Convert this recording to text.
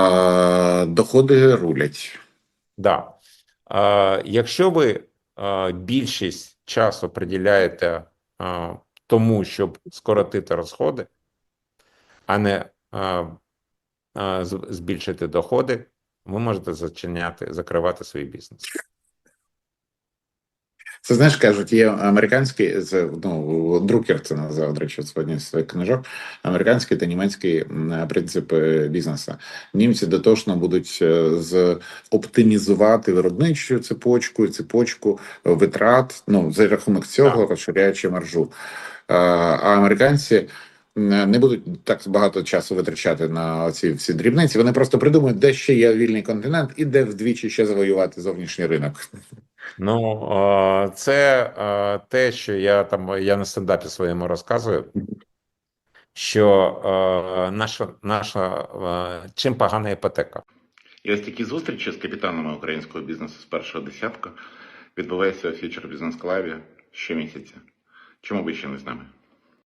А, доходи рулять. Да. А, якщо ви а, більшість часу приділяєте а, тому, щоб скоротити розходи, а не а, а, збільшити доходи, ви можете зачиняти, закривати свій бізнес. Це знаєш, кажуть, є американський це, ну, друкер це назвав, до речі, сьогодні з своїх книжок. Американський та німецький принципи бізнесу. Німці дотошно будуть е, з оптимізувати виробничу цепочку, цепочку витрат. Ну за рахунок цього розширяючи маржу. Е, А американці. Не будуть так багато часу витрачати на ці всі дрібниці. Вони просто придумають, де ще є вільний континент і де вдвічі ще завоювати зовнішній ринок. Ну, це те, що я там я на стендапі своєму розказую, що наша, наша чим погана іпотека. І ось такі зустрічі з капітанами українського бізнесу з першого десятка відбуваються у фьючер бізнес клаві щомісяця. Чому ви ще не з нами?